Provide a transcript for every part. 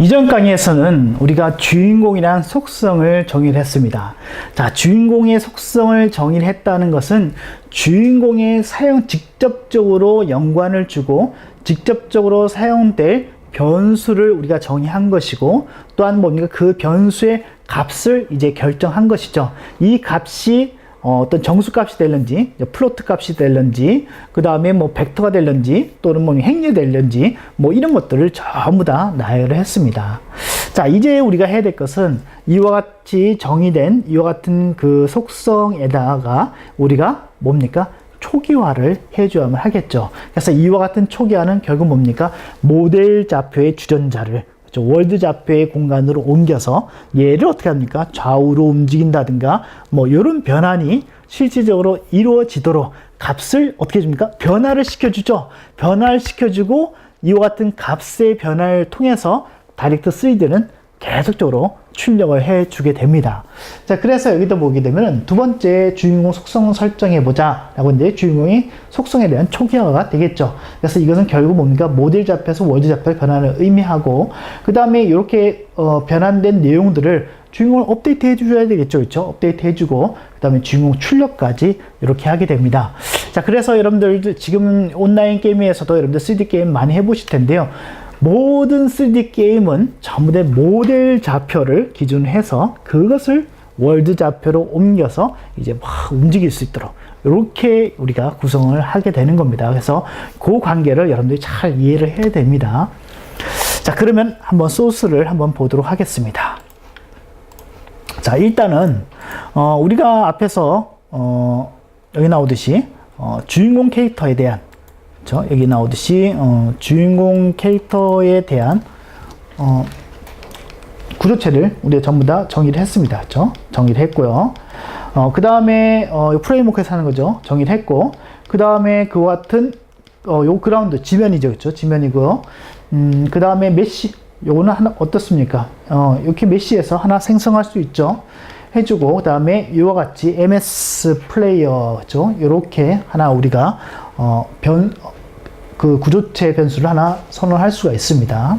이전 강의에서는 우리가 주인공이란 속성을 정의를 했습니다. 자, 주인공의 속성을 정의를 했다는 것은 주인공의 사용 직접적으로 연관을 주고 직접적으로 사용될 변수를 우리가 정의한 것이고 또한 뭡니까? 그 변수의 값을 이제 결정한 것이죠. 이 값이 어, 떤 정수값이 될런지, 플로트 값이 될런지, 그 다음에 뭐 벡터가 될런지, 또는 뭐 행렬이 될런지, 뭐 이런 것들을 전부 다 나열을 했습니다. 자, 이제 우리가 해야 될 것은 이와 같이 정의된 이와 같은 그 속성에다가 우리가 뭡니까? 초기화를 해줘야만 하겠죠. 그래서 이와 같은 초기화는 결국 뭡니까? 모델 좌표의 주전자를? 월드 좌표의 공간으로 옮겨서 얘를 어떻게 합니까? 좌우로 움직인다든가 뭐 이런 변환이 실질적으로 이루어지도록 값을 어떻게 해줍니까? 변화를 시켜주죠. 변화를 시켜주고 이와 같은 값의 변화를 통해서 다이렉트 3D는 계속적으로 출력을 해 주게 됩니다. 자, 그래서 여기도 보게 되면 두 번째 주인공 속성을 설정해 보자 라고 이제 주인공의 속성에 대한 초기화가 되겠죠. 그래서 이것은 결국 뭡니까? 모델 좌표에서 월드 좌표의 변화를 의미하고 그 다음에 이렇게 어, 변환된 내용들을 주인공을 업데이트 해줘야 되겠죠. 그렇죠? 업데이트 해주고 그 다음에 주인공 출력까지 이렇게 하게 됩니다. 자, 그래서 여러분들 지금 온라인 게임에서도 여러분들 3D 게임 많이 해보실 텐데요. 모든 3D 게임은 전부 다 모델 좌표를 기준으로 해서 그것을 월드 좌표로 옮겨서 이제 막 움직일 수 있도록 이렇게 우리가 구성을 하게 되는 겁니다. 그래서 그 관계를 여러분들이 잘 이해를 해야 됩니다. 자, 그러면 한번 소스를 한번 보도록 하겠습니다. 자, 일단은 어, 우리가 앞에서 어, 여기 나오듯이 어, 주인공 캐릭터에 대한 그렇죠? 여기 나오듯이 어, 주인공 캐릭터에 대한 어, 구조체를 우리가 전부 다 정의를 했습니다. 그렇죠? 정의를 했고요. 어, 그 다음에 어, 프레임워크에서 하는 거죠. 정의를 했고 그 다음에 그와 같은 어, 요 그라운드 지면이죠. 그렇죠? 지면이고요. 음, 그 다음에 메시 요거는 하나 어떻습니까? 어, 이렇게 메시에서 하나 생성할 수 있죠. 해주고 그 다음에 이와 같이 MS 플레이어죠. 이렇게 하나 우리가 어, 변, 그 구조체 변수를 하나 선언할 수가 있습니다.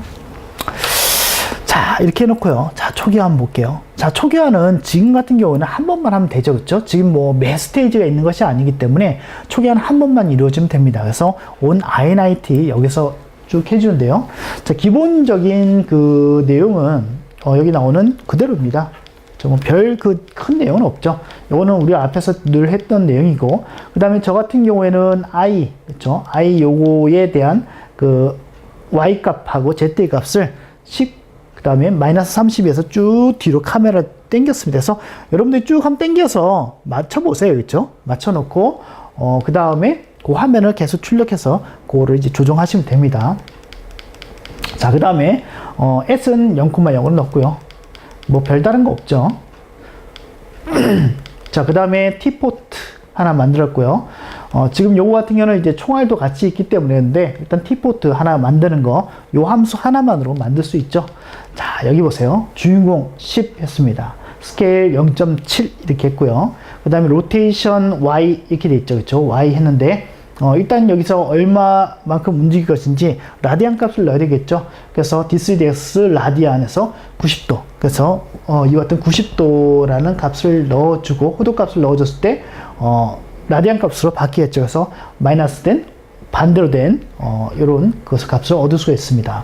자, 이렇게 해놓고요. 자, 초기화 한번 볼게요. 자, 초기화는 지금 같은 경우는 한 번만 하면 되죠. 그렇죠? 지금 뭐 매 스테이지가 있는 것이 아니기 때문에 초기화는 한 번만 이루어지면 됩니다. 그래서 on init 여기서 쭉 해주는데요. 자, 기본적인 그 내용은 어, 여기 나오는 그대로입니다. 별 그 큰 내용은 없죠. 이거는 우리가 앞에서 늘 했던 내용이고, 그 다음에 저 같은 경우에는 i, 그렇죠? i 요거에 대한 그 y 값하고 z 값을 10, 그 다음에 마이너스 30에서 쭉 뒤로 카메라 당겼습니다. 그래서 여러분들이 쭉 한번 당겨서 맞춰보세요. 그렇죠? 맞춰놓고, 어, 그 다음에 그 화면을 계속 출력해서 그거를 이제 조정하시면 됩니다. 자, 그 다음에, 어, S는 0,0으로 넣고요. 뭐 별다른 거 없죠. 자, 그 다음에 T포트 하나 만들었고요. 어, 지금 요거 같은 경우는 이제 총알도 같이 있기 때문에 일단 T포트 하나 만드는 거, 요 함수 하나만으로 만들 수 있죠. 자, 여기 보세요. 주인공 10 했습니다. 스케일 0.7 이렇게 했고요. 그 다음에 로테이션 Y 이렇게 돼 있죠. 그렇죠? Y 했는데 어, 일단 여기서 얼마만큼 움직일 것인지 라디안 값을 넣어야 되겠죠. 그래서 D3ds 라디안에서 90도. 그래서 어, 이와 같은 90도라는 값을 넣어주고 호도 값을 넣어줬을 때 어, 라디안 값으로 바뀌겠죠. 그래서 마이너스 된 반대로 된 어, 이런 그 값을 얻을 수가 있습니다.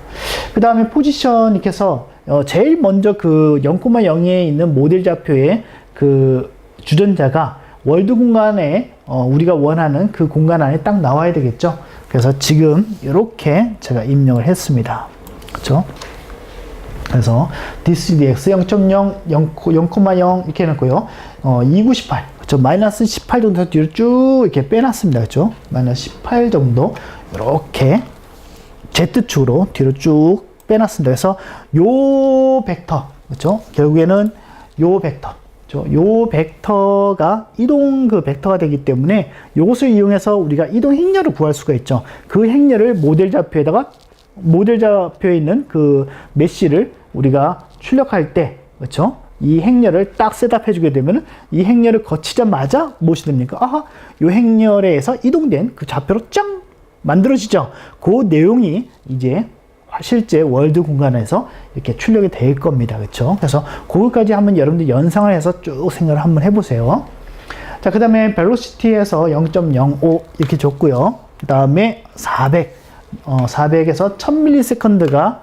그 다음에 포지션 이렇게 해서 어, 제일 먼저 그 0,0에 있는 모델 좌표의 그 주전자가 월드 공간에 어, 우리가 원하는 그 공간 안에 딱 나와야 되겠죠. 그래서 지금 이렇게 제가 입력을 했습니다. 그렇죠? 그래서 DCDX 0.0, 0,0 이렇게 해놓고요. 어, 298, 그렇죠? 마이너스 18 정도 뒤로 쭉 이렇게 빼놨습니다. 그렇죠? 마이너스 18 정도 이렇게 Z축으로 뒤로 쭉 빼놨습니다. 그래서 요 벡터, 그렇죠? 결국에는 요 벡터, 요 벡터가 이동 그 벡터가 되기 때문에 이것을 이용해서 우리가 이동 행렬을 구할 수가 있죠. 그 행렬을 모델 좌표에다가 모델 좌표에 있는 그 메시를 우리가 출력할 때 그렇죠? 이 행렬을 딱 셋업해 주게 되면 이 행렬을 거치자마자 무엇이 됩니까? 아하, 요 행렬에서 이동된 그 좌표로 짱 만들어지죠. 그 내용이 이제 실제 월드 공간에서 이렇게 출력이 될 겁니다. 그렇죠? 그래서 그것까지 한번 여러분들 연상을 해서 쭉 생각을 한번 해보세요. 자, 그 다음에 벨로시티에서 0.05 이렇게 줬고요. 그 다음에 400, 어, 400에서 1000ms가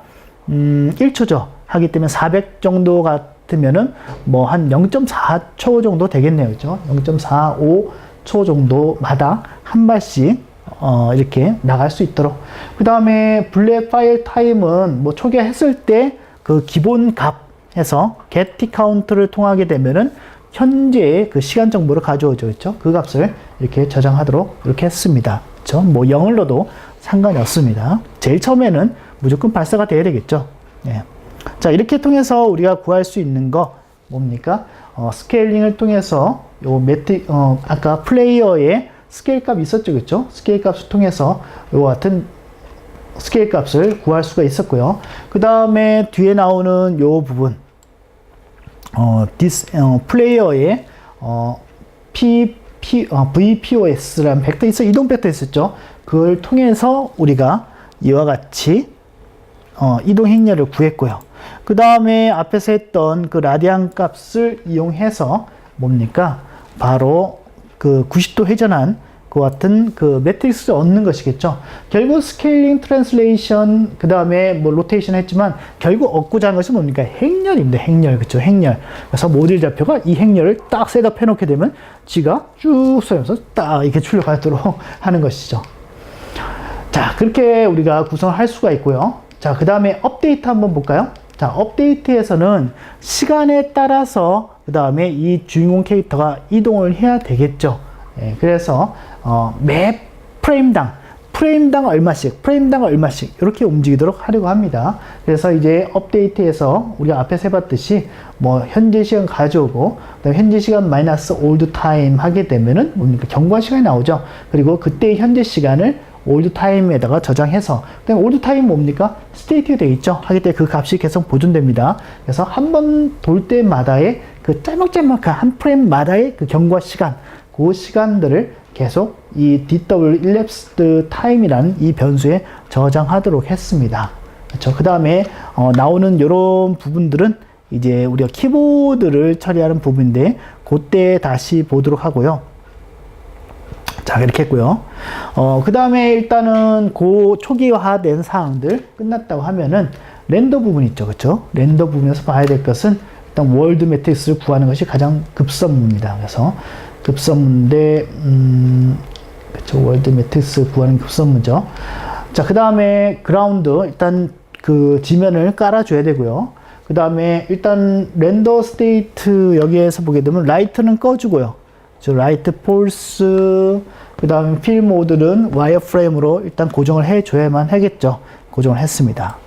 음, 1초죠. 하기 때문에 400 정도 같으면은 뭐 한 0.4초 정도 되겠네요. 그죠? 0.45초 정도마다 한 발씩 어, 이렇게 나갈 수 있도록. 그 다음에 블랙 파일 타임은 뭐 초기화했을 때 그 기본 값에서 get count를 통하게 되면은 현재의 그 시간 정보를 가져오죠. 그렇죠? 그 값을 이렇게 저장하도록 이렇게 했습니다. 그렇죠? 뭐 0을 넣어도 상관이 없습니다. 제일 처음에는 무조건 발사가 돼야 되겠죠. 예. 자, 이렇게 통해서 우리가 구할 수 있는 거 뭡니까? 어, 스케일링을 통해서 요 매트 어, 아까 플레이어의 스케일 값이 있었죠. 그렇죠? 스케일 값을 통해서 요 같은 스케일 값을 구할 수가 있었고요. 그 다음에 뒤에 나오는 요 부분 어, 디스, 어, 플레이어의 어, P, P, 어, VPOS라는 벡터 있어 이동 벡터 있었죠. 그걸 통해서 우리가 이와 같이 어, 이동 행렬을 구했고요. 그 다음에 앞에서 했던 그 라디안 값을 이용해서 뭡니까? 바로 그 90도 회전한 그 같은 그 매트릭스를 얻는 것이겠죠. 결국 스케일링, 트랜슬레이션, 그 다음에 뭐 로테이션 했지만 결국 얻고자 하는 것이 뭡니까? 행렬입니다. 행렬. 그쵸. 행렬. 그래서 모듈 좌표가 이 행렬을 딱 셋업 해놓게 되면 지가 쭉 쏘면서 딱 이렇게 출력하도록 하는 것이죠. 자, 그렇게 우리가 구성을 할 수가 있고요. 자, 그 다음에 업데이트 한번 볼까요? 자, 업데이트에서는 시간에 따라서 그 다음에 이 주인공 캐릭터가 이동을 해야 되겠죠. 예, 그래서 어, 매 프레임당 프레임당 얼마씩, 프레임당 얼마씩 이렇게 움직이도록 하려고 합니다. 그래서 이제 업데이트에서 우리가 앞에서 해봤듯이 뭐 현재 시간 가져오고 그다음에 현재 시간 마이너스 올드 타임 하게 되면은 뭡니까 경과 시간이 나오죠. 그리고 그때 현재 시간을 올드 타임에다가 저장해서 그다음에 올드 타임 뭡니까 스테이트가 되어 있죠. 하기 때문에 그 값이 계속 보존됩니다. 그래서 한 번 돌 때마다의 그 짤막짤막한 한 프레임마다의 그 경과 시간 그 시간들을 계속 이 DW elapsed time이라는 이 변수에 저장하도록 했습니다. 그렇죠. 그 다음에 어, 나오는 이런 부분들은 이제 우리가 키보드를 처리하는 부분인데 그때 다시 보도록 하고요. 자 이렇게 했고요. 어, 그 다음에 일단은 그 초기화된 사항들 끝났다고 하면은 렌더 부분 있죠, 그렇죠? 렌더 부분에서 봐야 될 것은 일단 월드 매트릭스를 구하는 것이 가장 급선무입니다. 그래서 급선무인데 음, 그렇죠, 월드 매트릭스 구하는 급선무죠. 자, 그 다음에 그라운드 일단 그 지면을 깔아줘야 되고요. 그 다음에 일단 렌더 스테이트 여기에서 보게 되면 라이트는 꺼주고요. 저 라이트 폴스 그 다음에 필 모드는 와이어 프레임으로 일단 고정을 해줘야만 하겠죠. 고정을 했습니다.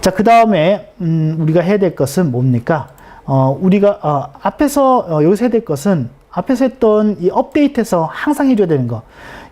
자, 그 다음에 음, 우리가 해야 될 것은 뭡니까? 어, 우리가 어, 앞에서 어, 여기서 해야 될 것은 앞에서 했던 이 업데이트에서 항상 해줘야 되는 거.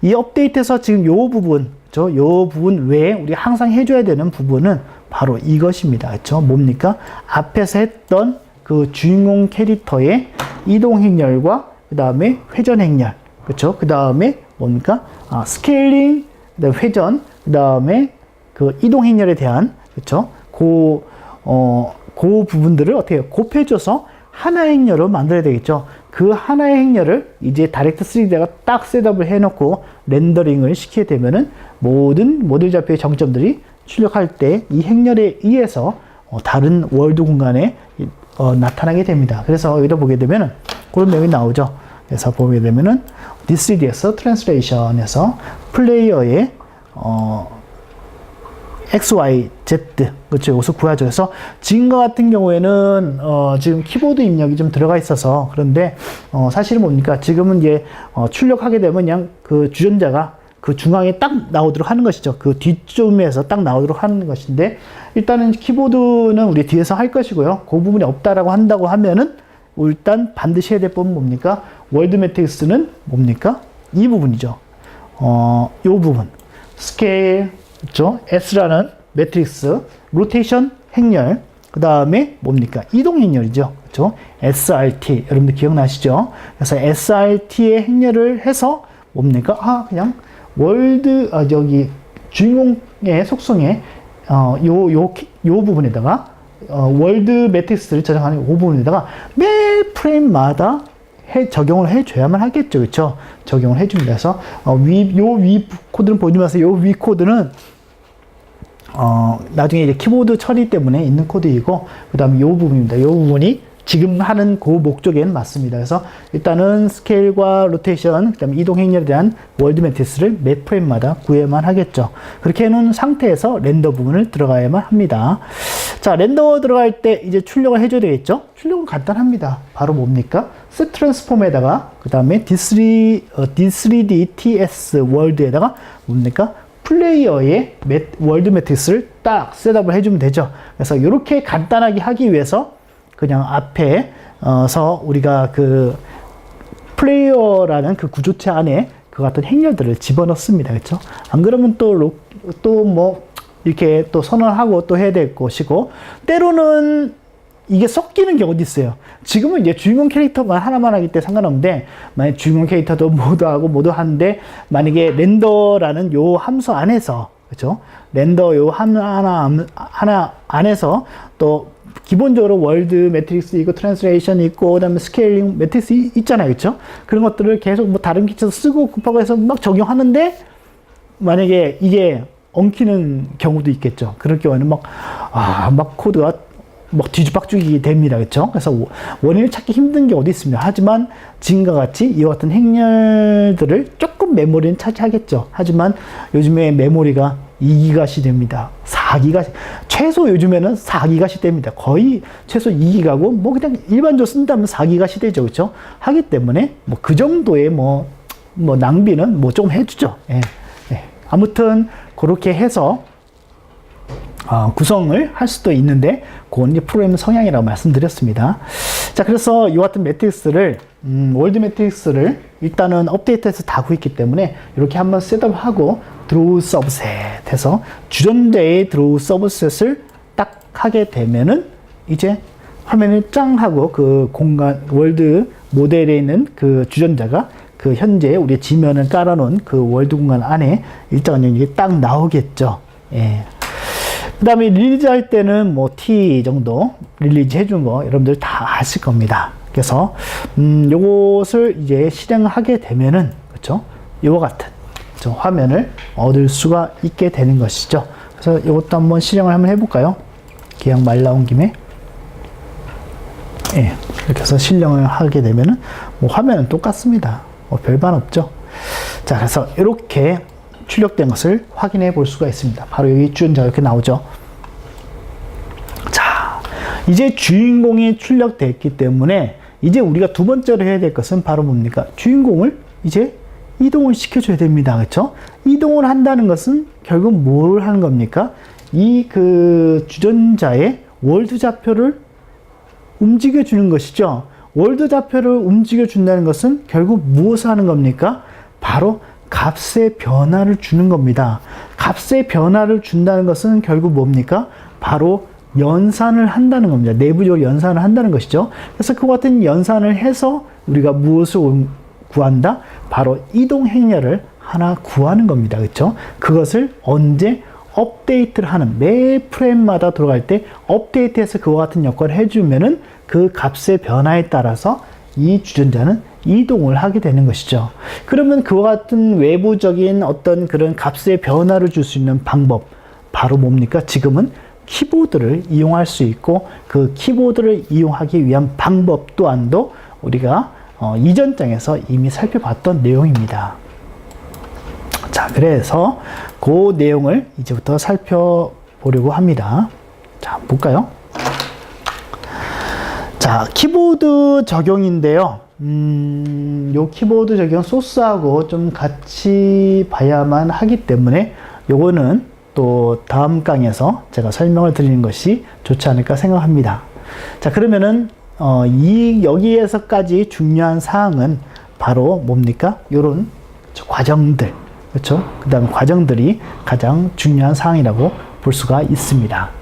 이 업데이트에서 지금 요 부분, 저 요 부분 외에 우리 항상 해줘야 되는 부분은 바로 이것입니다. 그렇죠? 뭡니까? 앞에서 했던 그 주인공 캐릭터의 이동 행렬과 그 다음에 회전 행렬, 그렇죠? 그 다음에 뭡니까? 아, 스케일링, 그다음에 회전, 그 다음에 그 이동 행렬에 대한 그렇죠? 그 어, 그 부분들을 어떻게? 곱해줘서 하나의 행렬로 만들어야 되겠죠. 그 하나의 행렬을 이제 다이렉트 3D가 딱 셋업을 해놓고 렌더링을 시키게 되면은 모든 모델 좌표의 정점들이 출력할 때 이 행렬에 의해서 어, 다른 월드 공간에 어, 나타나게 됩니다. 그래서 여기다 보게 되면은 그런 내용이 나오죠. 그래서 보게 되면은 D3D에서 트랜스레이션에서 플레이어의 어, X, Y, Z 그렇죠. 여기서 구하죠. 그래서 지금과 같은 경우에는 어, 지금 키보드 입력이 좀 들어가 있어서 그런데 어, 사실은 뭡니까? 지금은 이제 어, 출력하게 되면 그냥 그 주전자가 그 중앙에 딱 나오도록 하는 것이죠. 그 뒷쯤에서 딱 나오도록 하는 것인데 일단은 키보드는 우리 뒤에서 할 것이고요. 그 부분이 없다라고 한다고 하면은 일단 반드시 해야 될 부분 뭡니까? 월드 매트릭스는 뭡니까? 이 부분이죠. 어, 요 부분. 스케일, 그죠? S라는 매트릭스, 로테이션, 행렬, 그 다음에 뭡니까? 이동 행렬이죠. 그죠? SRT. 여러분들 기억나시죠? 그래서 SRT의 행렬을 해서 뭡니까? 아, 그냥 월드, 아, 저기, 주인공의 속성에 어, 요, 요, 키- 요 부분에다가 어, 월드 매트릭스를 저장하는 이 부분에다가 매 프레임마다 해, 적용을 해줘야만 하겠죠. 그렇죠? 적용을 해줍니다. 그래서 어, 위, 요 위 코드는 마세요. 요위 코드는 어, 나중에 이제 키보드 처리 때문에 있는 코드이고, 그 다음에 요 부분입니다. 요 부분이 지금 하는 그 목적에는 맞습니다. 그래서 일단은 스케일과 로테이션, 그 다음에 이동 행렬에 대한 월드 매트리스를 매 프레임마다 구해야만 하겠죠. 그렇게 해놓은 상태에서 렌더 부분을 들어가야만 합니다. 자, 렌더 들어갈 때 이제 출력을 해줘야 되겠죠? 출력은 간단합니다. 바로 뭡니까? 스 트랜스폼에다가, 그 다음에 D3, 어, D3D TS 월드에다가 뭡니까? 플레이어의 매- 월드 매트릭스를 딱 셋업을 해주면 되죠. 그래서 이렇게 간단하게 하기 위해서 그냥 앞에서 우리가 그 플레이어라는 그 구조체 안에 그 같은 행렬들을 집어넣습니다. 그렇죠? 안 그러면 또또뭐 이렇게 또 선언하고 또 해야 될 것이고 때로는 이게 섞이는 경우도 있어요. 지금은 이제 주인공 캐릭터만 하나만 하기 때문에 상관없는데, 만약 주인공 캐릭터도 모두 하고 모두 하는데, 만약에 렌더라는 요 함수 안에서, 그죠? 렌더 요 하나, 하나 안에서 또 기본적으로 월드 매트릭스 있고 트랜스레이션 있고 그다음에 스케일링 매트릭스 이- 있잖아요. 그렇죠? 그런 것들을 계속 뭐 다른 기체에서 쓰고 곱하고 해서 막 적용하는데 만약에 이게 엉키는 경우도 있겠죠. 그럴 경우에는 막, 아, 막 코드가 막 뒤죽박죽이 됩니다. 그렇죠? 그래서 워- 원인을 찾기 힘든 경우도 있습니다. 하지만 지금과 같이 이와 같은 행렬들을 조금 메모리는 차지하겠죠. 하지만 요즘에 메모리가 2기가시 됩니다. 4기가 최소 요즘에는 4기가 시대입니다. 거의 최소 2기가고 뭐 그냥 일반적으로 쓴다면 4기가 시대죠. 그렇죠? 하기 때문에 뭐 그 정도의 뭐 뭐 낭비는 뭐 좀 해주죠. 예. 예. 아무튼 그렇게 해서 어, 구성을 할 수도 있는데 그건 이제 프로그램 성향이라고 말씀드렸습니다. 자, 그래서 이 같은 매트릭스를 음, 월드 매트릭스를 일단은 업데이트해서 다 구했기 때문에 이렇게 한번 셋업하고 드로우 서브셋 해서 주전자의 드로우 서브셋을 딱 하게 되면은 이제 화면을 짱 하고 그 공간 월드 모델에 있는 그 주전자가 그 현재 우리 지면을 깔아놓은 그 월드 공간 안에 일정한 영역이 딱 나오겠죠. 예. 그 다음에 릴리즈 할 때는 뭐 T 정도 릴리즈 해준 거 여러분들 다 아실 겁니다. 그래서, 음, 요것을 이제 실행하게 되면은, 그쵸? 요거 같은, 저 화면을 얻을 수가 있게 되는 것이죠. 그래서 요것도 한번 실행을 한번 해볼까요? 계약 말 나온 김에. 예, 이렇게 해서 실행을 하게 되면은, 뭐 화면은 똑같습니다. 뭐 별반 없죠. 자, 그래서 이렇게 출력된 것을 확인해 볼 수가 있습니다. 바로 여기 주전자 이렇게 나오죠. 자, 이제 주인공이 출력됐기 때문에 이제 우리가 두 번째로 해야 될 것은 바로 뭡니까? 주인공을 이제 이동을 시켜줘야 됩니다. 그렇죠? 이동을 한다는 것은 결국 뭘 하는 겁니까? 이 그 주전자의 월드 좌표를 움직여 주는 것이죠. 월드 좌표를 움직여 준다는 것은 결국 무엇을 하는 겁니까? 바로 값의 변화를 주는 겁니다. 값의 변화를 준다는 것은 결국 뭡니까? 바로 연산을 한다는 겁니다. 내부적으로 연산을 한다는 것이죠. 그래서 그 같은 연산을 해서 우리가 무엇을 구한다? 바로 이동 행렬을 하나 구하는 겁니다. 그렇죠? 그것을 언제 업데이트를 하는 매 프레임마다 들어갈 때 업데이트해서 그와 같은 역할을 해주면은 그 값의 변화에 따라서 이 주전자는 이동을 하게 되는 것이죠. 그러면 그와 같은 외부적인 어떤 그런 값의 변화를 줄 수 있는 방법, 바로 뭡니까? 지금은 키보드를 이용할 수 있고 그 키보드를 이용하기 위한 방법 또한도 우리가 어, 이전 장에서 이미 살펴봤던 내용입니다. 자, 그래서 그 내용을 이제부터 살펴보려고 합니다. 자, 볼까요? 자, 키보드 적용인데요. 음, 요 키보드 적용 소스하고 좀 같이 봐야만 하기 때문에 요거는 또 다음 강에서 제가 설명을 드리는 것이 좋지 않을까 생각합니다. 자, 그러면은 어, 이 여기에서까지 중요한 사항은 바로 뭡니까? 요런 과정들. 그렇죠? 그다음 과정들이 가장 중요한 사항이라고 볼 수가 있습니다.